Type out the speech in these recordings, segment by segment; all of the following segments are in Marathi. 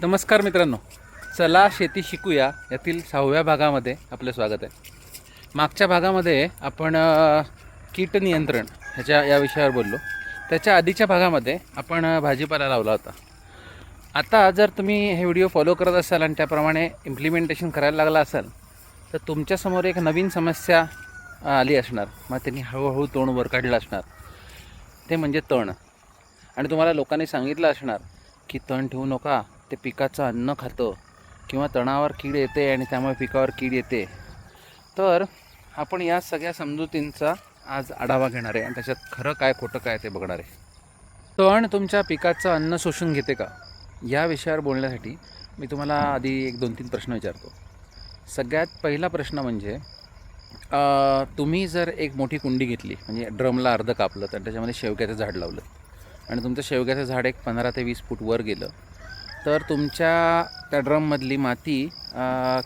नमस्कार मित्रांनो. चला शेती शिकूया. यातील सहाव्या भागामध्ये आपलं स्वागत आहे. मागच्या भागामध्ये आपण कीट नियंत्रण ह्याच्या या विषयावर बोललो. त्याच्या आधीच्या भागामध्ये आपण भाजीपाला लावला होता. आता जर तुम्ही हे व्हिडिओ फॉलो करत असाल आणि त्याप्रमाणे इम्प्लिमेंटेशन करायला लागला असाल तर तुमच्यासमोर एक नवीन समस्या आली असणार. मग त्यांनी हळूहळू तोंड वर काढलं असणार. ते म्हणजे तण. आणि तुम्हाला लोकांनी सांगितलं असणार की तण ठेवू नका. ते पिकाचं अन्न खातं किंवा तणावर कीड येते आणि त्यामुळे पिकावर कीड येते. तर आपण या सगळ्या समजुतींचा आज आढावा घेणार आहे. आणि त्याच्यात खरं काय खोटं काय ते बघणार आहे. तण तुमच्या पिकाचं अन्न शोषून घेते का? या विषयावर बोलण्यासाठी मी तुम्हाला आधी एक दोन तीन प्रश्न विचारतो. सगळ्यात पहिला प्रश्न म्हणजे तुम्ही जर एक मोठी कुंडी घेतली म्हणजे ड्रमला अर्ध कापलं तर त्याच्यामध्ये शेवग्याचं झाड लावलं. आणि तुमचं शेवग्याचं झाड एक पंधरा ते वीस फूट वर गेलं तर तुमच्या त्या ड्रममधली माती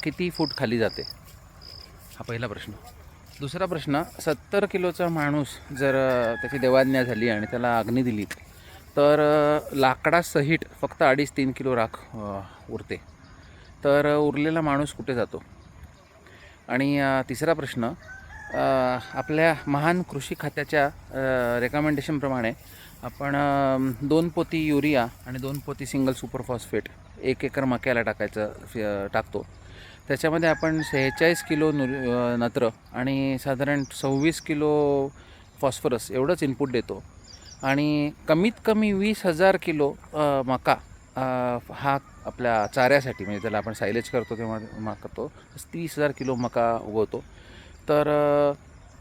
किती फूट खाली जाते? हा पहिला प्रश्न. दुसरा प्रश्न सत्तर किलोचा माणूस जर त्याची देवाज्ञा झाली आणि त्याला अग्नी दिली तर लाकडासहित फक्त अडीच तीन किलो राख उरते. तर उरलेला माणूस कुठे जातो? आणि तिसरा प्रश्न आपल्या महान कृषी खात्याच्या रेकमेंडेशनप्रमाणे आपण दोन पोती युरिया आणि दोन पोती सिंगल सुपर फॉस्फेट एक एकर मक्याला टाकायचं टाकतो. त्याच्यामध्ये आपण सेहेचाळीस किलो नु नत्र आणि साधारण सव्वीस किलो फॉस्फरस एवढंच इनपुट देतो. आणि कमीत कमी वीस हजार किलो मका हा आपल्या चाऱ्यासाठी म्हणजे त्याला आपण सायलेज करतो तेव्हा मका करतो तीस हजार किलो मका उगवतो. तर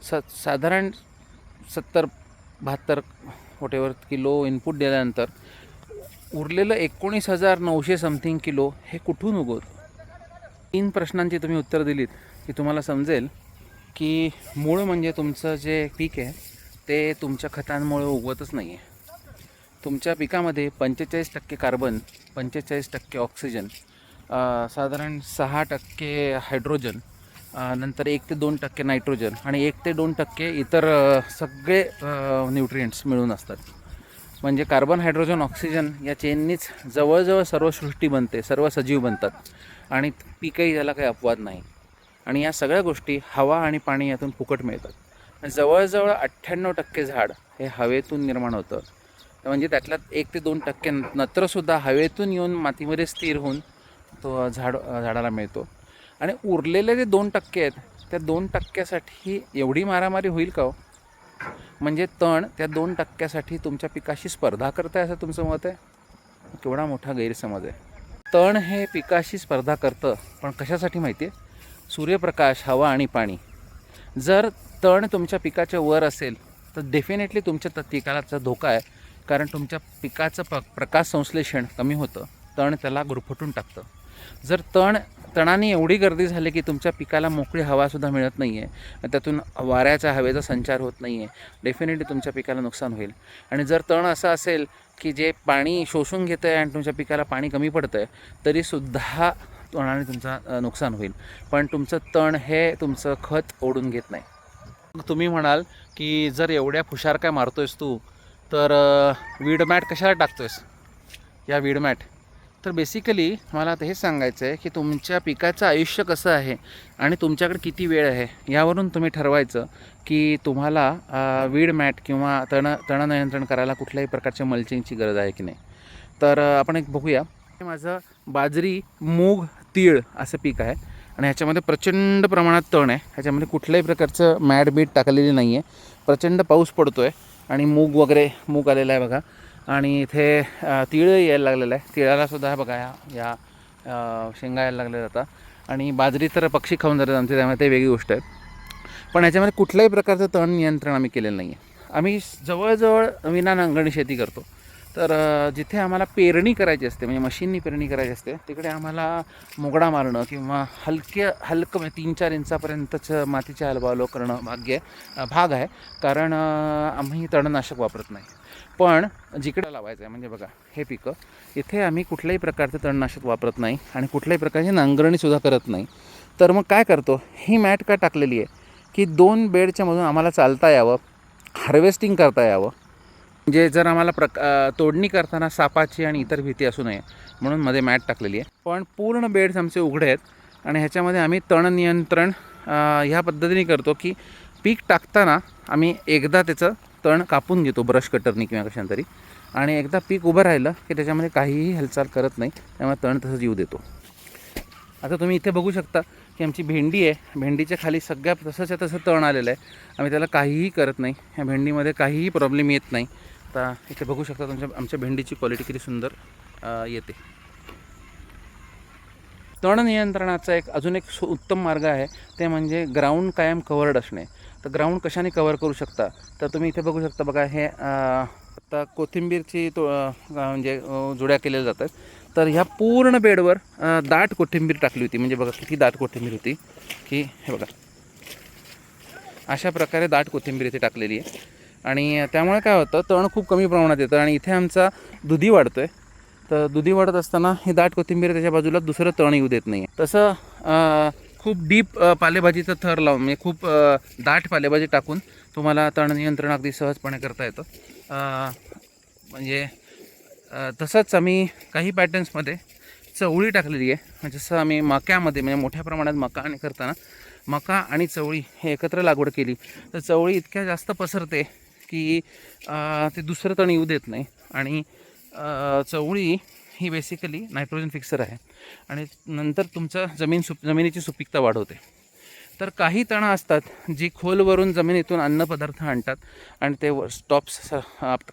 स साधारण सत्तर बहात्तर वॉटेवर किलो इनपुट दिल्यानंतर उरलेलं एकोणीस हजार नऊशे समथिंग किलो हे कुठून उगवतं? तीन प्रश्नांची तुम्ही उत्तर दिलीत की तुम्हाला समजेल की मूळ म्हणजे तुमचं जे पीक आहे ते तुमच्या खतांमुळे उगवतच नाही आहे तुमच्या पिकामध्ये पंचेचाळीस टक्के कार्बन पंचेचाळीस टक्के ऑक्सिजन साधारण सहा टक्के हायड्रोजन नंतर एक ते दोन टक्के नायट्रोजन आणि एक ते दोन टक्के इतर सगळे न्यूट्रियंट्स मिळून असतात. म्हणजे कार्बन हायड्रोजन ऑक्सिजन या चेननीच जवळजवळ सर्व सृष्टी बनते सर्व सजीव बनतात. आणि पीकही त्याला काही अपवाद नाही. आणि या सगळ्या गोष्टी हवा आणि पाणी यातून फुकट मिळतात. जवळजवळ अठ्ठ्याण्णव टक्के झाड हे हवेतून निर्माण होतं. म्हणजे त्यातल्यात एक ते दोन टक्के नत्रसुद्धा हवेतून येऊन मातीमध्ये स्थिर होऊन तो झाड झाडाला मिळतो. आणि उरलेले जे दोन टक्के आहेत त्या दोन टक्क्यासाठी एवढी मारामारी होईल का हो? म्हणजे तण त्या दोन टक्क्यासाठी तुमच्या पिकाशी स्पर्धा करताय असं तुमचं मत आहे? केवढा मोठा गैरसमज आहे. तण हे पिकाशी स्पर्धा करतं पण कशासाठी माहिती आहे? सूर्यप्रकाश हवा आणि पाणी. जर तण तुमच्या पिकाच्या वर असेल तर डेफिनेटली तुमच्या त पिकाचा धोका आहे कारण तुमच्या पिकाचं प प्रकाश संश्लेषण कमी होतं. तण त्याला गुरफटून टाकतं. जर तण तणाने एवढी गर्दी झाली की तुमच्या पिकाला मोकळी हवासुद्धा मिळत नाही आहे त्यातून वाऱ्याच्या हवेचा संचार होत नाही आहे डेफिनेटली तुमच्या पिकाला नुकसान होईल. आणि जर तण असं असेल की जे पाणी शोषून घेतं आहे आणि तुमच्या पिकाला पाणी कमी पडतं आहे तरीसुद्धा तणाने तुमचं नुकसान होईल. पण तुमचं तण हे तुमचं खत ओढून घेत नाही. तुम्ही म्हणाल की जर एवढ्या फुशार काय मारतोयस तू तर वीडमॅट कशाला टाकतोयस? या वीड मॅट तर बेसिकली मला आता हे सांगायचं आहे की तुमच्या पिकाचं आयुष्य कसं आहे आणि तुमच्याकडे किती वेळ आहे यावरून तुम्ही ठरवायचं की तुम्हाला वीड मॅट किंवा तण तण नियंत्रण करायला कुठल्याही प्रकारच्या मल्चिंगची गरज आहे की नाही. तर आपण एक बघूया. हे माझं बाजरी मूग तीळ असं पीक आहे आणि ह्याच्यामध्ये प्रचंड प्रमाणात तण आहे. ह्याच्यामध्ये कुठल्याही प्रकारचं मॅड बीट टाकलेली नाही आहे प्रचंड पाऊस पडतो आहे आणि मूग वगैरे मूग आलेला आहे बघा. आणि इथे तिळ यायला लागलेलं आहे. तिळाला सुद्धा बघा या या शेंगा यायला लागल्या जातात. आणि बाजरी तर पक्षी खाऊन जातात आमचे त्यामुळे ते वेगळी गोष्ट आहे. पण याच्यामध्ये कुठल्याही प्रकारचं तण नियंत्रण आम्ही केलेलं नाही आहे आम्ही जवळजवळ विना नांगरणी शेती करतो. तर जिथे आम्हाला पेरणी करायची असते म्हणजे मशीननी पेरणी करायची असते तिकडे आम्हाला मुगडा मारणं किंवा हलके हलकं म्हणजे तीन चार इंचापर्यंतच मातीच्या हलबालो करणं भाग्य भाग आहे. कारण आम्ही तणनाशक वापरत नाही. पण जिकडं लावायचं आहे म्हणजे बघा हे पिकं इथे आम्ही कुठल्याही प्रकारचं तणनाशक वापरत नाही आणि कुठल्याही प्रकारची नांगरणीसुद्धा करत नाही. तर मग काय करतो? ही मॅट का टाकलेली आहे? की दोन बेडच्या मधून आम्हाला चालता यावं हार्वेस्टिंग करता यावं. म्हणजे जर आम्हाला प्रक तोडणी करताना सापाची आणि इतर भीती असू नये म्हणून मध्ये मॅट टाकलेली आहे. पण पूर्ण बेड्स आमचे उघडे आहेत आणि ह्याच्यामध्ये आम्ही तण नियंत्रण ह्या पद्धतीने करतो की पीक टाकताना आम्ही एकदा त्याचं तण कापून घेतो ब्रश कटरनी किंवा कशाने तरी. आणि एकदा पीक उभं राहिलं की त्याच्यामध्ये काहीही हालचाल करत नाही त्यामुळे तण तसंच येऊ देतो. आता तुम्ही इथे बघू शकता की आमची भेंडी आहे. भेंडीच्या खाली सगळ्या तसंच्या तसं तण आलेलं आहे. आम्ही त्याला काहीही करत नाही. ह्या भेंडीमध्ये काहीही प्रॉब्लेम येत नाही. आता इथे बघू शकता तुमच्या आमच्या भेंडीची क्वालिटी किती सुंदर येते. तण नियंत्रणाचा एक अजून एक सु उत्तम मार्ग आहे. ते म्हणजे ग्राउंड कायम कवर्ड असणे. तर ग्राउंड कशाने कवर करू शकता? तर तुम्ही इथे बघू शकता बघा हे आता कोथिंबीरची तो म्हणजे जुड्या केलेल्या जातात तर ह्या पूर्ण बेडवर दाट कोथिंबीर टाकली होती. म्हणजे बघा किती दाट कोथिंबीर होती. की हे बघा. अशा प्रकारे दाट कोथिंबीर इथे टाकलेली आहे. आणि त्यामुळे काय होतं तण खूप कमी प्रमाणात येतं. आणि इथे आमचा दुधी वाढतो आहे तर दुधी वाढत असताना हे दाट कोथिंबीर त्याच्या बाजूला दुसरं तण येऊ देत नाही तसं खूप डीप पालेभाजीचं थर लावून म्हणजे खूप दाट पालेभाजी टाकून तुम्हाला तण नियंत्रण अगदी सहजपणे करता येतं. म्हणजे तसंच आम्ही काही पॅटर्न्समध्ये चवळी टाकलेली आहे. म्हणजे जसं आम्ही मक्यामध्ये म्हणजे मोठ्या प्रमाणात मका आणि करताना मका आणि चवळी हे एकत्र लागवड केली. तर चवळी इतक्या जास्त पसरते की ते दुसरं तण येऊ देत नाही. आणि चवळी ही बेसिकली नायट्रोजन फिक्सर आहे. आणि नंतर तुमचं जमीन सुप जमिनीची सुपीकता वाढवते. तर काही तणं असतात जी खोलवरून जमिनीतून अन्नपदार्थ आणतात आणि ते स्टॉप्स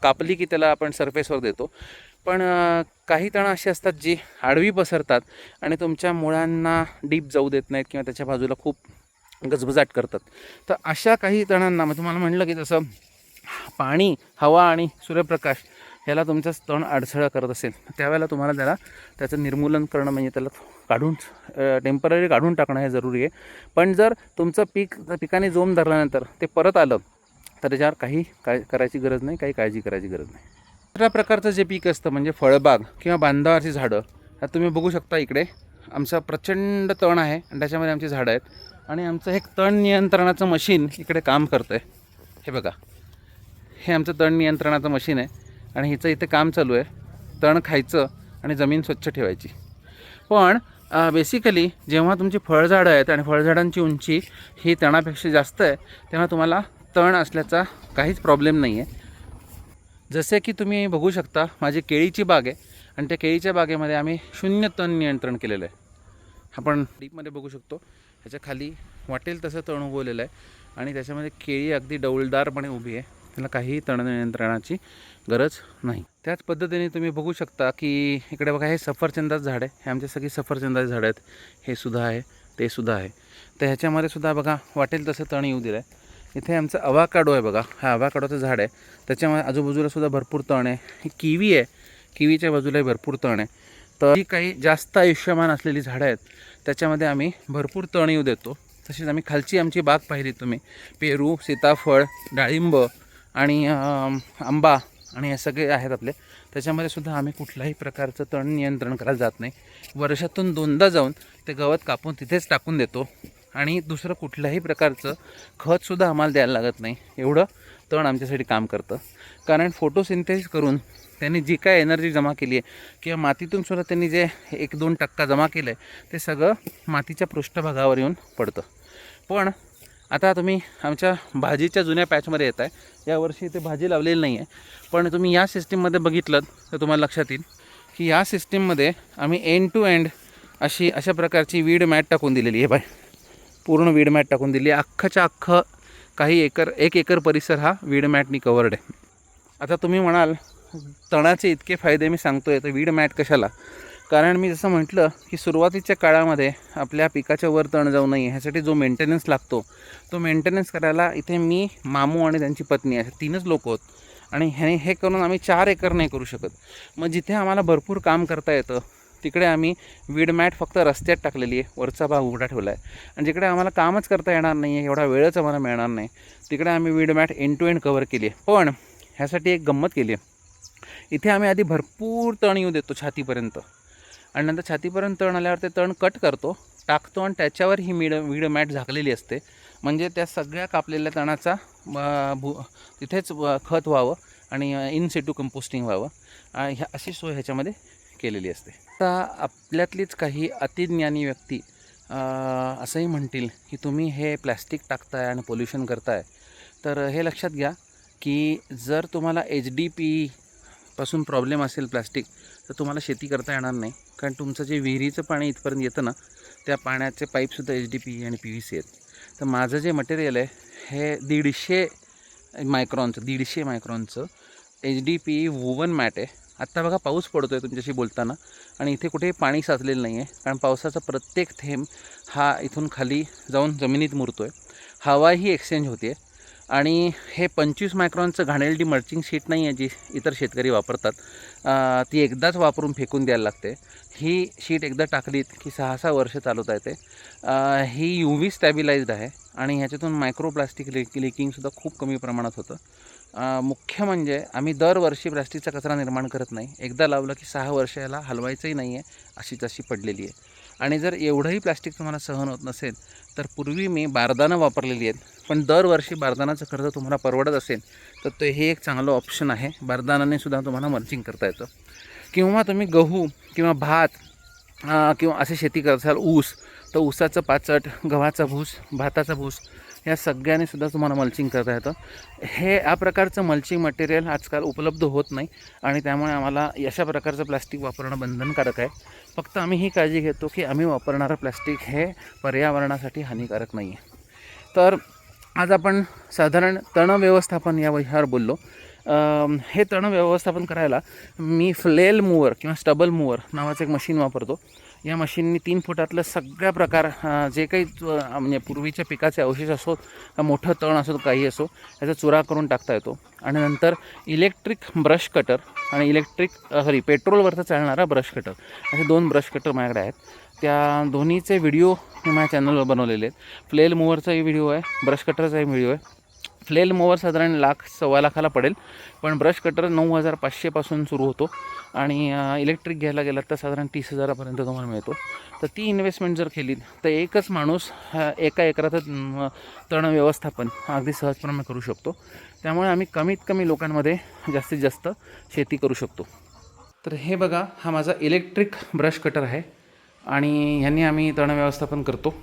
कापली की त्याला आपण सरफेसवर देतो. पण काही तणं अशी असतात जी आडवी पसरतात आणि तुमच्या मुळांना डीप जाऊ देत नाहीत किंवा त्याच्या बाजूला खूप गजबजाट करतात. तर अशा काही तणांना मग तुम्हाला म्हणलं की जसं पाणी हवा आणि सूर्यप्रकाश ह्याला तुमचा तण अडसळा करत असेल त्यावेळेला तुम्हाला त्याला त्याचं निर्मूलन करणं म्हणजे त्याला काढून टेंपररी काढून टाकणं हे जरुरी आहे. पण जर तुमचं पीक पिकाने जोम धरल्यानंतर ते परत आलं तर त्याच्यावर काही काय करायची गरज नाही काही काळजी करायची गरज नाही. दुसऱ्या प्रकारचं जे पीक असतं म्हणजे फळबाग किंवा बांधावरची झाडं ह्यात तुम्ही बघू शकता इकडे. आमचं प्रचंड तण आहे आणि त्याच्यामध्ये आमची झाडं आहेत. आणि आमचं हे तण नियंत्रणाचं मशीन इकडे काम करतं आहे हे बघा. हे आमचं तण नियंत्रणाचं मशीन आहे. आणि हिचं इथं काम चालू आहे. तण खायचं आणि जमीन स्वच्छ ठेवायची. पण बेसिकली जेव्हा तुमची फळझाडं आहेत आणि फळझाडांची उंची ही तणापेक्षा जास्त आहे तेव्हा तुम्हाला तण असल्याचा काहीच प्रॉब्लेम नाही आहे जसे की तुम्ही बघू शकता माझी केळीची बाग आहे आणि त्या केळीच्या बागेमध्ये आम्ही शून्य तण नियंत्रण केलेलं आहे. आपण डीपमध्ये बघू शकतो ह्याच्या खाली वाटेल तसं तण उगवलेलं आहे आणि त्याच्यामध्ये केळी अगदी डौलदारपणे उभी आहे. त्याला काहीही तण नियंत्रणाची गरज नाही. त्याच पद्धतीने तुम्ही बघू शकता की इकडे बघा हे सफरचंदाचं झाड आहे. हे आमचे सगळी सफरचंदाचे झाड आहेत. हे सुद्धा आहे ते सुद्धा आहे. तर ह्याच्यामध्ये सुद्धा बघा वाटेल तसं तण येऊ दिलं आहे इथे आमचं अवाकाडो आहे बघा. हा अवाकाडोचं झाड आहे. त्याच्यामध्ये आजूबाजूला सुद्धा भरपूर तण आहे. किवी आहे. किवीच्या बाजूलाही भरपूर तण आहे. तर ही काही जास्त आयुष्यमान असलेली झाडं आहेत. त्याच्यामध्ये आम्ही भरपूर तण येऊ देतो. तसेच आम्ही खालची आमची बाग पाहिली तुम्ही. पेरू सीताफळ डाळिंब आणि आंबा. आणि हे सगळे आहेत आपले. त्याच्यामध्ये सुद्धा आम्ही कुठल्याही प्रकारचं तण नियंत्रण करायला जात नाही. वर्षातून दोनदा जाऊन ते गवत कापून तिथेच टाकून देतो. आणि दुसरं कुठल्याही प्रकारचं खतसुद्धा आम्हाला द्यायला लागत नाही. एवढं तण आमच्यासाठी काम करतं. कारण फोटोसिंथेसिस करून त्यांनी जी काय एनर्जी जमा केली आहे किंवा मातीतून सुद्धा त्यांनी जे एक दोन टक्का जमा केलं आहे ते सगळं मातीच्या पृष्ठभागावर येऊन पडतं. पण आता तुम्ही आमच्या भाजीच्या जुन्या पॅचमध्ये येत आहे यावर्षी इथे भाजी लावलेली नाही आहे पण तुम्ही या सिस्टीममध्ये बघितलं तर तुम्हाला लक्षात येईल की या सिस्टीममध्ये आम्ही एंड टू एंड अशी अशा प्रकारची वीड मॅट टाकून दिलेली आहे. बाय पूर्ण वीड मॅट टाकून दिली आहे. अख्खच्या अख्खं काही एकर एक एकर परिसर हा वीड मॅटनी कवर्ड आहे. आता तुम्ही म्हणाल तणाचे इतके फायदे मी सांगतो आहे तर वीड मॅट कशाला? कारण मी जसं म्हटलं की सुरुवातीच्या काळामध्ये आपल्या पिकाच्या वर तण जाऊ नये ह्यासाठी जो मेंटेनन्स लागतो तो मेंटेनन्स करायला इथे मी मामू आणि त्यांची पत्नी असे तीनच लोक होत. आणि हे हे करून आम्ही चार एकर नाही करू शकत. मग जिथे आम्हाला भरपूर काम करता येतं तिकडे आम्ही वीड मॅट फक्त रस्त्यात टाकलेली आहे. वरचा भाग उघडा ठेवला आहे आणि जिकडे आम्हाला कामच करता येणार नाही आहे एवढा वेळच आम्हाला मिळणार नाही तिकडे आम्ही weed mat end to end cover केली आहे. पण ह्यासाठी एक गंमत केली आहे. इथे आम्ही आधी भरपूर तण येऊ देतो छातीपर्यंत. आणि नंतर छातीपर्यंत तण आल्यावर ते तण कट करतो टाकतो आणि त्याच्यावर ही मीड मॅट झाकलेली असते. म्हणजे त्या सगळ्या कापलेल्या तणाचा भू तिथेच खत व्हावं आणि इन सिटू कंपोस्टिंग व्हावं. ह्या अशी सोय ह्याच्यामध्ये केलेली असते. आता आपल्यातलीच काही अतिज्ञानी व्यक्ती असंही म्हणतील की तुम्ही हे प्लॅस्टिक टाकताय आणि पोल्युशन करताय. तर हे लक्षात घ्या की जर तुम्हाला एच डी पी पासून प्रॉब्लेम असेल प्लास्टिक तर तुम्हाला शेती करता येणार नाही. कारण तुमचं जे विहिरीचं पाणी इथपर्यंत येतं ना त्या पाण्याचे पाईपसुद्धा एच डी पी आणि पी व्ही सी आहेत. तर माझं जे मटेरियल आहे हे दीडशे मायक्रॉनचं दीडशे मायक्रॉनचं H D P woven mat आहे. आत्ता बघा पाऊस पडतो आहे तुमच्याशी बोलताना आणि इथे कुठेही पाणी साचलेलं नाही आहे कारण पावसाचा प्रत्येक थेंब हा इथून खाली जाऊन जमिनीत मुरतो आहे हवाही एक्सचेंज होते आणि हे पंचवीस मायक्रॉनचं घाणेरडी मल्चिंग शीट नाही आहे जी इतर शेतकरी वापरतात. ती एकदाच वापरून फेकून द्यायला लागते. ही शीट एकदा टाकलीत की सहा सहा वर्ष चालवता येते. ही यू व्ही स्टॅबिलाइज्ड आहे आणि ह्याच्यातून मायक्रोप्लास्टिक लिक लिकिंगसुद्धा खूप कमी प्रमाणात होतं. मुख्य म्हणजे आम्ही दरवर्षी प्लास्टिकचा कचरा निर्माण करत नाही. एकदा लावलं की सहा वर्ष याला हलवायचंही नाही आहे अशीच अशी पडलेली आहे. आणि जर एवढंही प्लास्टिक तुम्हाला सहन होत नसेल तर पूर्वी मी बारदानं वापरलेली आहेत. पण दरवर्षी बारदानाचं खर्च तुम्हाला परवडत असेल तर ते हे एक चांगलं ऑप्शन आहे. बारदानाने सुद्धा तुम्हाला मल्चिंग करता येतं. किंवा तुम्ही गहू किंवा भात किंवा असे शेती करताल ऊस तर ऊसाचं पाचट गव्हाचा भूस भाताचा भूस या सगळ्याने सुद्धा तुम्हाला मल्चिंग करता येतं. हे या प्रकारचं मल्चिंग मटेरियल आजकाल उपलब्ध होत नाही आणि त्यामुळे आम्हाला अशा प्रकारचं प्लास्टिक वापरणं बंधनकारक आहे. फक्त आम्ही ही काळजी घेतो की आम्ही वापरणारं प्लास्टिक हे पर्यावरणासाठी हानिकारक नाही आहे तर आज आपण साधारण तण व्यवस्थापन या विषयावर बोललो. हे तण व्यवस्थापन करायला मी फ्लेल मूवर किंवा स्टबल मूवर नावाचं एक मशीन वापरतो. या मशीननी तीन फुटातलं सगळ्या प्रकार जे काही म्हणजे पूर्वीच्या पिकाचे अवशेष असो मोठं तण असो काही असो याचा चुरा करून टाकता येतो. आणि नंतर इलेक्ट्रिक ब्रश कटर आणि इलेक्ट्रिक सॉरी पेट्रोलवरचा चालणारा ब्रश कटर. असे दोन ब्रश कटर माझ्याकडे आहेत. त्या दोन्हीचे व्हिडिओ मी माझ्या चॅनलवर बनवलेले आहेत. फ्लेल मोवरचाही व्हिडिओ आहे ब्रश कटरचाही व्हिडिओ आहे. फ्लेल मोवर साधारण लाख सव्वा लाखाला पडेल. पण ब्रश कटर नऊ हजार पाचशेपासून सुरू होतो. आणि इलेक्ट्रिक घ्यायला गेलात तर साधारण तीस हजारापर्यंत तुम्हाला मिळतो. तर ती इन्व्हेस्टमेंट जर केली तर एकच माणूस एका एकरातच तण व्यवस्थापन अगदी सहजप्रमाणे करू शकतो. त्यामुळे आम्ही कमीत कमी लोकांमध्ये जास्तीत जास्त शेती करू शकतो. तर हे बघा हा माझा इलेक्ट्रिक ब्रश कटर आहे. आणि ह्यांनी आम्ही तण व्यवस्थापन करतो.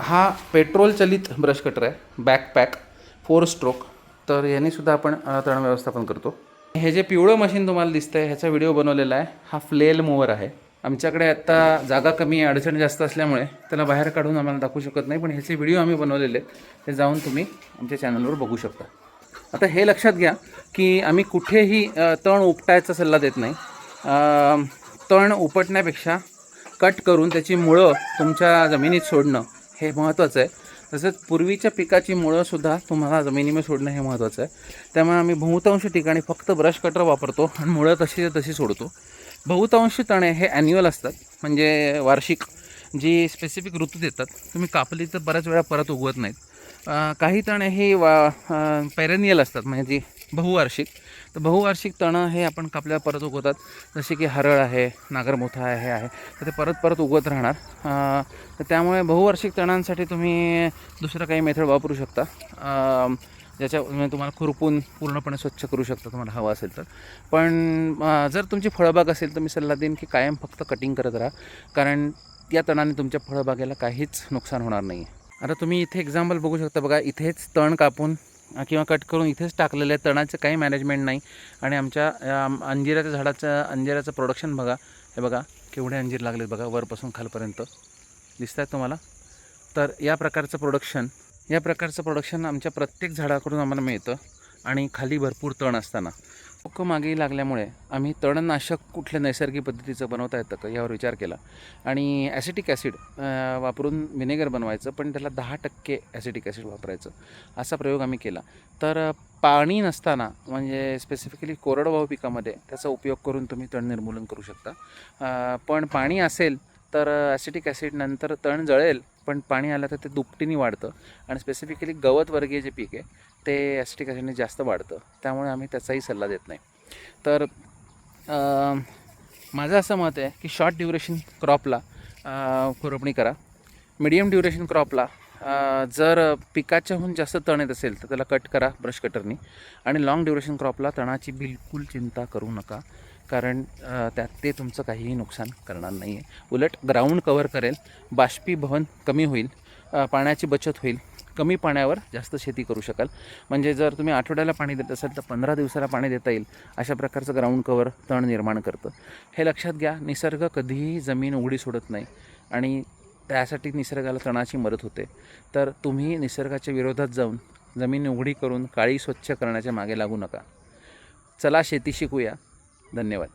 हा पेट्रोल चलित ब्रश कटर आहे बॅकपॅक फोर स्ट्रोक तर यांनीसुद्धा आपण तण व्यवस्थापन करतो. हे जे पिवळं मशीन तुम्हाला दिसतं आहे ह्याचा व्हिडिओ बनवलेला आहे. हा फ्लेल मूवर आहे. आमच्याकडे आत्ता जागा कमी आहे अडचण जास्त असल्यामुळे त्याला बाहेर काढून आम्हाला दाखवू शकत नाही पण ह्याचे व्हिडिओ आम्ही बनवलेले आहेत. ते जाऊन तुम्ही आमच्या चॅनलवर बघू शकता. आता हे लक्षात घ्या की आम्ही कुठेही तण उपटायचा सल्ला देत नाही. तण उपटण्यापेक्षा कट करून त्याची मुळं तुमच्या जमिनीत सोडणं हे महत्त्वाचं आहे. तसंच पूर्वीच्या पिकाची मुळंसुद्धा तुम्हाला जमिनीमध्ये सोडणं हे महत्त्वाचं आहे. त्यामुळे आम्ही बहुतांश ठिकाणी फक्त ब्रश कटर वापरतो आणि मुळं तशी तशी सोडतो. बहुतांश तणे हे ॲन्युअल असतात. म्हणजे वार्षिक जी स्पेसिफिक ऋतू देतात तुम्ही कापली तर बऱ्याच वेळा परत उगवत नाहीत. काही तणे हे वा पेरेनियल असतात. म्हणजे जी बहुवार्षिक. तर बहुवार्षिक तणं हे आपण कापल्यावर परत उगवतात. जसे की हरळ आहे नागरमोथा आहे हे आहे. तर ते परत परत उगवत राहणार. तर त्यामुळे बहुवार्षिक तणांसाठी तुम्ही दुसरं काही मेथड वापरू शकता. ज्याच्या म्हणजे तुम्हाला खुरपून पूर्णपणे स्वच्छ करू शकता तुम्हाला हवं असेल तर. पण जर तुमची फळबाग असेल तर मी सल्ला देईन की कायम फक्त कटिंग करत राहा. कारण या तणाने तुमच्या फळबागेला काहीच नुकसान होणार नाही आता तुम्ही इथे एक्झाम्पल बघू शकता बघा. इथेच तण कापून किंवा कट करून इथेच टाकलेलं आहे तणाचं काही मॅनेजमेंट नाही. आणि आमच्या अंजिराच्या झाडाचं अंजिराचं प्रोडक्शन बघा. हे बघा केवढे अंजीर लागलेत बघा वरपासून खालपर्यंत. दिसत आहेत तुम्हाला? तर या प्रकारचं प्रोडक्शन या प्रकारचं प्रोडक्शन आमच्या प्रत्येक झाडाकडून आम्हाला मिळतं. आणि खाली भरपूर तण असताना. लोक मागे लागल्यामुळे आम्ही तणनाशक कुठल्या नैसर्गिक पद्धतीचं बनवता येतं का यावर विचार केला. आणि ॲसिटिक ॲसिड वापरून व्हिनेगर बनवायचं पण त्याला दहा टक्के ॲसिटिक ॲसिड वापरायचं असा प्रयोग आम्ही केला. तर पाणी नसताना म्हणजे स्पेसिफिकली कोरडवाहू पिकामध्ये त्याचा उपयोग करून तुम्ही तण निर्मूलन करू शकता. पण पाणी असेल तर ॲसिटिक ॲसिड नंतर तण जळेल पण पाणी आलं तर ते दुपटीने वाढतं. आणि स्पेसिफिकली गवत वर्गीय जे पीक आहे ते ॲसिटिक ॲसिडने जास्त वाढतं. त्यामुळे आम्ही त्याचाही सल्ला देत नाही. तर माझं असं मत आहे की शॉर्ट ड्युरेशन क्रॉपला खुरपणी करा. मिडियम ड्युरेशन क्रॉपला जर पिकाच्याहून जास्त तण येत असेल तर त्याला कट करा ब्रश कटरनी आणि लॉंग ड्युरेशन क्रॉपला तणाची बिलकुल चिंता करू नका कारण त्यात ते तुमचं काहीही नुकसान करणार नाही आहे उलट ग्राउंड कवर करेल बाष्पीभवन कमी होईल पाण्याची बचत होईल कमी पाण्यावर जास्त शेती करू शकाल. म्हणजे जर तुम्ही आठवड्याला पाणी देत असाल तर पंधरा दिवसाला पाणी देता येईल. अशा प्रकारचं ग्राउंड कवर तण निर्माण करतं. हे लक्षात घ्या निसर्ग कधीही जमीन उघडी सोडत नाही आणि त्यासाठी निसर्गाला तणाची मदत होते. तर तुम्ही निसर्गाच्या विरोधात जाऊन जमीन उघडी करून काळी स्वच्छ करण्याच्या मागे लागू नका. चला शेती शिकूया. धन्यवाद.